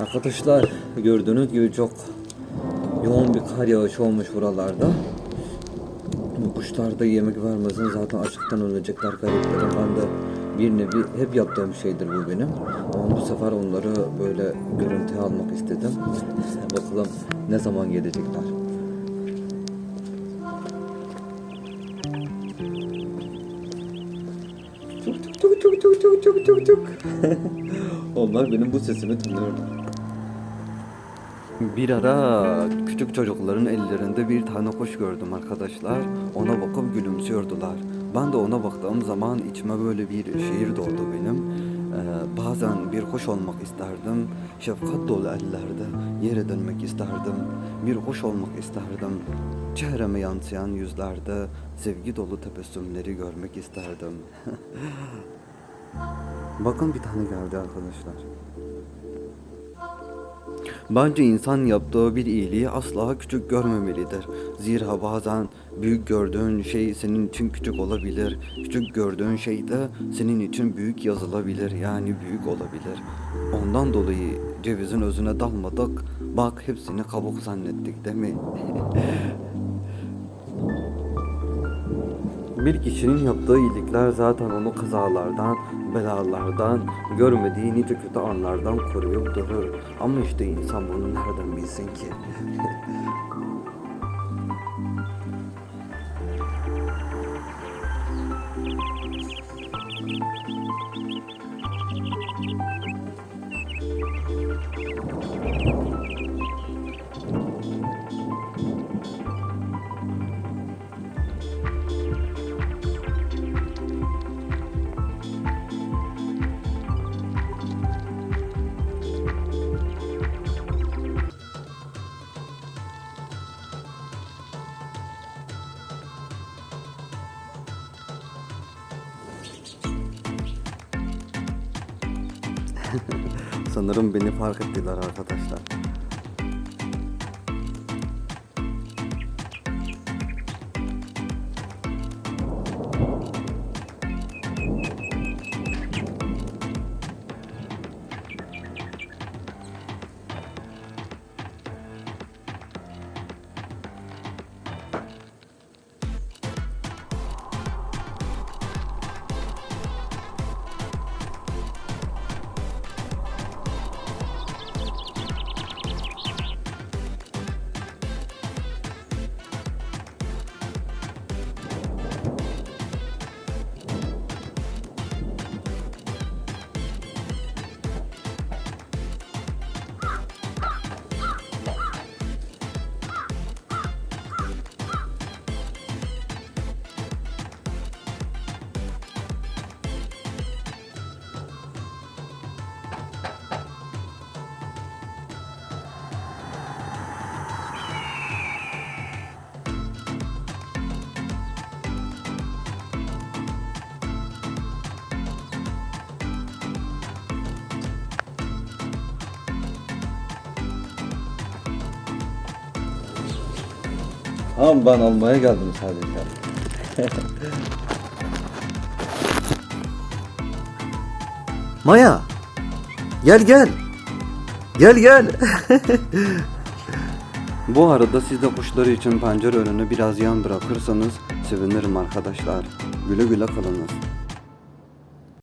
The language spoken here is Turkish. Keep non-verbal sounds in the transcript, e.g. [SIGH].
Arkadaşlar gördüğünüz gibi çok yoğun bir kar yağışı olmuş buralarda. Bu kuşlar da yemek vermesin zaten açlıktan ölecekler gariplerim. Ben de bir nevi hep yaptığım şeydir bu benim. Ama bu sefer onları böyle görüntüye almak istedim. Bakalım ne zaman gelecekler. Tuk tuk tuk tuk tuk tuk tuk tuk. Onlar benim bu sesimi tanıyorlar. Bir ara küçük çocukların ellerinde bir tane kuş gördüm arkadaşlar. Ona bakıp gülümsüyordular. Ben de ona baktığım zaman içime böyle bir şiir doldu benim. Ee, bazen bir kuş olmak isterdim. Şefkat dolu ellerde yere dönmek isterdim. Bir kuş olmak isterdim. Çehreme yansıyan yüzlerde sevgi dolu tebessümleri görmek isterdim. [LAUGHS] Bakın bir tane geldi arkadaşlar. Bence insan yaptığı bir iyiliği asla küçük görmemelidir. Zira bazen büyük gördüğün şey senin için küçük olabilir. Küçük gördüğün şey de senin için büyük yazılabilir. Yani büyük olabilir. Ondan dolayı cevizin özüne dalmadık. Bak hepsini kabuk zannettik değil mi? [LAUGHS] Bir kişinin yaptığı iyilikler zaten onu kazalardan, belalardan, görmediği nice kötü anlardan koruyup durur. Ama işte insan bunu nereden bilsin ki? [LAUGHS] [LAUGHS] Sanırım beni fark ettiler arkadaşlar. Tamam ben almaya geldim sadece. Maya. Gel gel. Gel gel. [LAUGHS] Bu arada siz de kuşları için pencere önünü biraz yan bırakırsanız sevinirim arkadaşlar. Güle güle kalınız.